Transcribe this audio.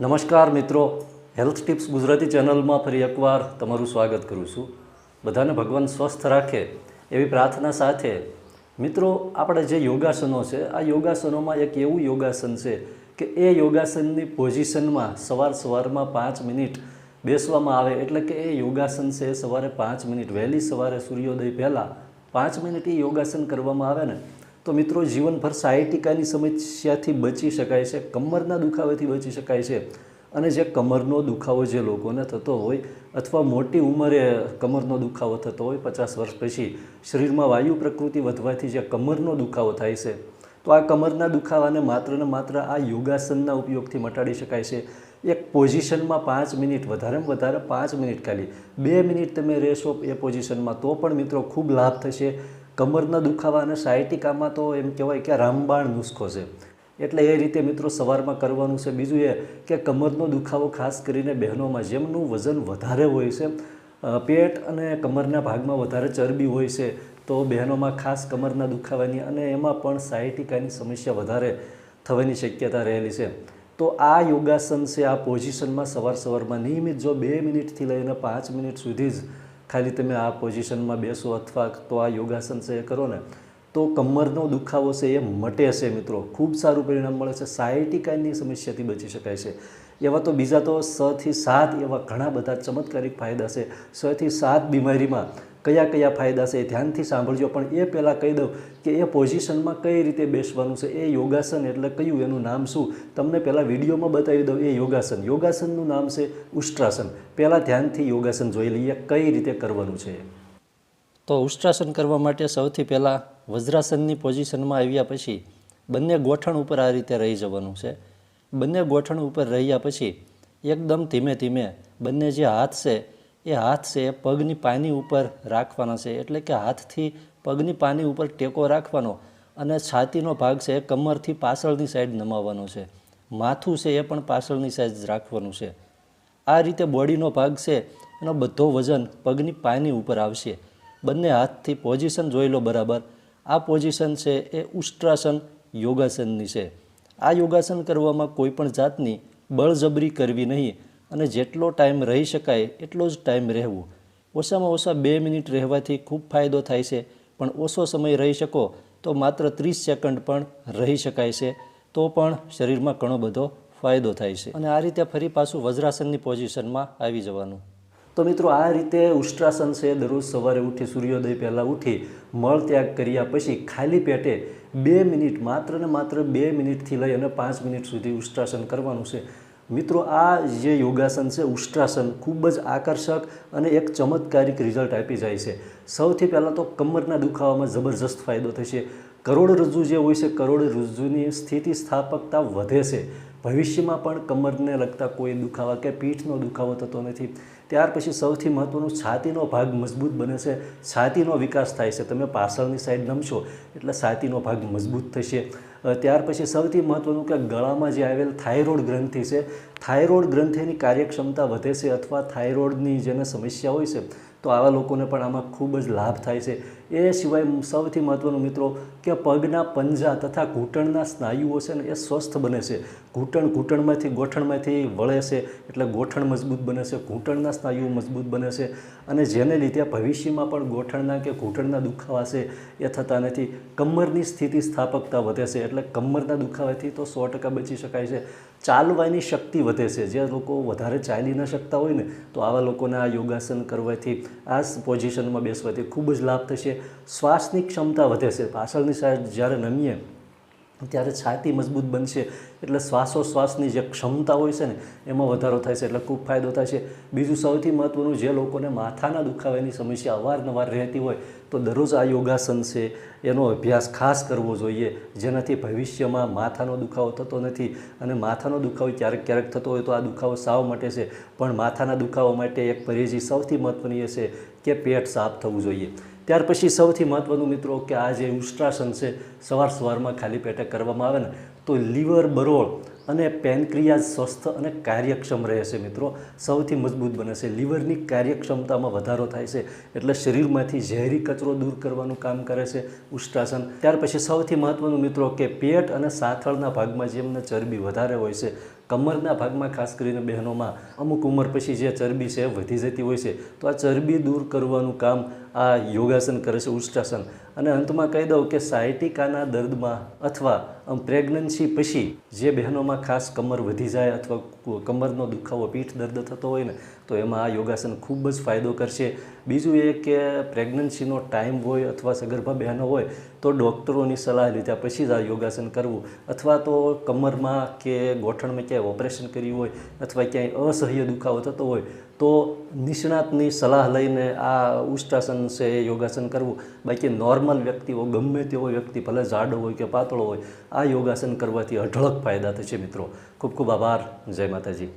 નમસ્કાર મિત્રો. Health tips Gujarati ચેનલમાં ફરી એકવાર તમારું સ્વાગત કરું છું. બધાને ભગવાન સ્વસ્થ રાખે એવી પ્રાર્થના સાથે. મિત્રો, આપણે જે યોગાસનો છે, આ યોગાસનોમાં એક એવું યોગાસન છે કે એ યોગાસનની પોઝિશનમાં સવાર સવારમાં પાંચ મિનિટ બેસવામાં આવે એટલે કે એ યોગાસન છે સવારે પાંચ મિનિટ, વહેલી સવારે સૂર્યોદય પહેલાં પાંચ મિનિટ એ યોગાસન કરવામાં આવે ને તો મિત્રો, જીવનભર સાયટિકાની સમસ્યાથી બચી શકાય છે, કમરના દુખાવેથી બચી શકાય છે. અને જે કમરનો દુખાવો જે લોકોને થતો હોય અથવા મોટી ઉંમરે કમરનો દુખાવો થતો હોય, પચાસ વર્ષ પછી શરીરમાં વાયુ પ્રકૃતિ વધવાથી જે કમરનો દુખાવો થાય છે, તો આ કમરના દુખાવાને માત્ર ને માત્ર આ યોગાસનના ઉપયોગથી મટાડી શકાય છે. એક પોઝિશનમાં પાંચ મિનિટ વધારેમાં વધારે પાંચ મિનિટ ખાલી. બે મિનિટ તમે રહેશો એ પોઝિશનમાં, તો પણ મિત્રો ખૂબ લાભ થશે. કમરના દુખાવા અને સાયટિકામાં તો એમ કહેવાય કે રામબાણ નુસ્ખો છે. એટલે એ રીતે મિત્રો સવારમાં કરવાનું છે. બીજું એ કે કમરનો દુખાવો ખાસ કરીને બહેનોમાં જેમનું વજન વધારે હોય છે પેટ અને કમરના ભાગમાં વધારે ચરબી હોય છે, તો બહેનોમાં ખાસ કમરના દુખાવાની અને એમાં પણ સાયટિકાની સમસ્યા વધારે થવાની શક્યતા રહેલી છે. તો આ યોગાસન છે, આ પોઝિશનમાં સવાર સવારમાં નિયમિત જો બે મિનિટથી લઈને પાંચ મિનિટ સુધી જ ખાલી તમે આ પોઝિશનમાં બેસો અથવા તો આ યોગાસન છે એ કરો ને, તો કમરનો દુખાવો છે એ મટે છે મિત્રો. ખૂબ સારું પરિણામ મળે છે. સાયટિકાની સમસ્યાથી બચી શકાય છે. એવા તો બીજા તો છથી સાત એવા ઘણા બધા ચમત્કારિક ફાયદા છે. છથી સાત બીમારીમાં કયા કયા ફાયદા છે એ ધ્યાનથી સાંભળજો. પણ એ પહેલાં કહી દઉં કે એ પોઝિશનમાં કઈ રીતે બેસવાનું છે, એ યોગાસન એટલે કયું, એનું નામ શું? તમને પહેલાં વિડીયોમાં બતાવી દઉં, એ યોગાસન. યોગાસનનું નામ છે ઉષ્ટ્રાસન. પહેલાં ધ્યાનથી યોગાસન જોઈ લઈએ, કઈ રીતે કરવાનું છે તો ઉષ્ટ્રાસન કરવા માટે સૌથી પહેલાં વજ્રાસનની પોઝિશનમાં આવ્યા પછી બંને ગોઠણ ઉપર આ રીતે રહી જવાનું છે. બંને ગોઠણ ઉપર રહ્યા પછી એકદમ ધીમે ધીમે બંને જે હાથ છે એ હાથ છે એ પગની પાની ઉપર રાખવાના છે. એટલે કે હાથથી પગની પાની ઉપર ટેકો રાખવાનો અને છાતીનો ભાગ છે એ કમરથી પાછળની સાઈડ નમાવવાનો છે. માથું છે એ પણ પાછળની સાઈડ રાખવાનું છે. આ રીતે બોડીનો ભાગ છે એનો બધો વજન પગની પાની ઉપર આવશે. બંને હાથથી પોઝિશન જોઈ લો બરાબર. આ પોઝિશન છે એ ઉષ્ટ્રાસન યોગાસનની છે. આ યોગાસન કરવામાં કોઈ પણ જાતની બળજબરી કરવી નહીં. અને જેટલો ટાઈમ રહી શકાય એટલો જ ટાઈમ રહેવું. ઓછામાં ઓછા બે મિનિટ રહેવાથી ખૂબ ફાયદો થાય છે. પણ ઓછો સમય રહી શકો તો માત્ર ત્રીસ સેકન્ડ પણ રહી શકાય છે. તો પણ શરીરમાં ઘણો બધો ફાયદો થાય છે. અને આ રીતે ફરી પાછું વજ્રાસનની પોઝિશનમાં આવી જવાનું. તો મિત્રો, આ રીતે ઉષ્ટ્રાસન છે. દરરોજ સવારે ઉઠી, સૂર્યોદય પહેલાં ઉઠી, મળ ત્યાગ કર્યા પછી ખાલી પેટે બે મિનિટ, માત્ર ને માત્ર બે મિનિટથી લઈ અને પાંચ મિનિટ સુધી ઉષ્ટ્રાસન કરવાનું છે. મિત્રો, આ જે યોગાસન છે ઉષ્ટ્રાસન ખૂબ જ આકર્ષક અને એક ચમત્કારિક રિઝલ્ટ આપી જાય છે. સૌથી પહેલાં તો કમરના દુખાવામાં જબરજસ્ત ફાયદો થશે. કરોડરજ્જુ જે હોય છે, કરોડરજ્જુની સ્થિતિ સ્થાપકતા વધે છે. ભવિષ્યમાં પણ કમરને લગતા કોઈ દુખાવા કે પીઠનો દુખાવો થતો નથી. ત્યાર પછી સૌથી મહત્ત્વનું છાતીનો ભાગ મજબૂત બને છે. છાતીનો વિકાસ થાય છે. તમે પાછળની સાઈડ નમશો એટલે છાતીનો ભાગ મજબૂત થશે. ત્યાર પછી સૌથી મહત્ત્વનું કે ગળામાં જે આવેલ થાઇરોઇડ ગ્રંથિ છે. થાઇરોઇડ ગ્રંથિની કાર્યક્ષમતા વધે છે અથવા થાઇરોઇડની જેને સમસ્યા હોય છે તો આવા લોકોને પણ આમાં ખૂબ જ લાભ થાય છે. એ સિવાય સૌથી મહત્ત્વનું મિત્રો કે પગના પંજા તથા ઘૂંટણના સ્નાયુઓ છે ને એ સ્વસ્થ બને છે. ઘૂંટણ ઘૂંટણમાંથી ગોઠણમાંથી વળે છે એટલે ગોઠણ મજબૂત બને છે, ઘૂંટણના સ્નાયુઓ મજબૂત બને છે અને જેને લીધે ભવિષ્યમાં પણ ગોઠણના કે ઘૂંટણના દુખાવા છે એ થતા નથી. કમરની સ્થિતિ સ્થાપકતા વધે છે એટલે કમરના દુખાવાથી તો સો ટકા બચી શકાય છે. ચાલવાની શક્તિ વધે છે. જે લોકો વધારે ચાલી ન શકતા હોય ને તો આવા લોકોને આ યોગાસન કરવાથી આ પોઝિશનમાં બેસવાથી ખૂબ જ લાભ થશે. શ્વાસની ક્ષમતા વધે છે. પાછળની સાઈડ જ્યારે નમીએ ત્યારે છાતી મજબૂત બનશે. એટલે શ્વાસોશ્વાસની જે ક્ષમતા હોય છે ને, એમાં વધારો થાય છે. એટલે ખૂબ ફાયદો થાય છે. બીજું સૌથી મહત્ત્વનું જે લોકોને માથાના દુખાવાની સમસ્યા અવારનવાર રહેતી હોય, તો દરરોજ આ યોગાસન છે, એનો અભ્યાસ ખાસ કરવો જોઈએ. જેનાથી ભવિષ્યમાં માથાનો દુખાવો થતો નથી અને માથાનો દુખાવો ક્યારેક ક્યારેક થતો હોય તો આ દુખાવો સાવ માટે છે. પણ માથાના દુખાવા માટે એક પરેજી સૌથી મહત્ત્વની એ છે કે પેટ સાફ થવું જોઈએ. ત્યાર પછી સૌથી મહત્ત્વનું મિત્રો કે આ જે ઉષ્ટ્રાસન છે, સવાર સવારમાં ખાલી પેટે કરવામાં આવે ને, તો લીવર, બરોળ અને પેનક્રિયાઝ સ્વસ્થ અને કાર્યક્ષમ રહે છે મિત્રો. સૌથી મજબૂત બને છે. લીવરની કાર્યક્ષમતામાં વધારો થાય છે, એટલે શરીરમાંથી ઝેરી કચરો દૂર કરવાનું કામ કરે છે ઉષ્ટ્રાસન. ત્યાર પછી સૌથી મહત્ત્વનું મિત્રો કે પેટ અને સાથળના ભાગમાં જેમને ચરબી વધારે હોય છે, કમરના ભાગમાં ખાસ કરીને બહેનોમાં, અમુક ઉંમર પછી જે ચરબી છે, વધી જતી હોય છે, તો આ ચરબી દૂર કરવાનું કામ આ યોગાસન કરે છે, ઉષ્ટાસન. અને અંતમાં કહી દઉં કે સાયટિકાના દર્દમાં અથવા પ્રેગ્નન્સી પછી જે બહેનોમાં ખાસ કમર વધી જાય અથવા કમરનો દુખાવો, પીઠ દર્દ થતો હોય ને, તો એમાં આ યોગાસન ખૂબ જ ફાયદો કરશે. બીજું એ કે પ્રેગ્નન્સીનો ટાઈમ હોય અથવા સગર્ભા બહેનો હોય, તો ડૉક્ટરોની સલાહ લીધા પછી જ આ યોગાસન કરવું. અથવા તો કમરમાં કે ગોઠણમાં ક્યાંય ઓપરેશન કર્યું હોય અથવા ક્યાંય અસહ્ય દુખાવો થતો હોય તો નિષ્ણાતની સલાહ લઈને આ ઉષ્ટાસન છે, એ યોગાસન કરવું. બાકી નોર્મલ વ્યક્તિઓ ગમે તેવો વ્યક્તિ, ભલે જાડો હોય કે પાતળો હોય, આ યોગાસન કરવાથી અઢળક ફાયદા થશે મિત્રો. ખૂબ ખૂબ આભાર. જય માતાજી.